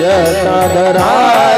જતા ધરા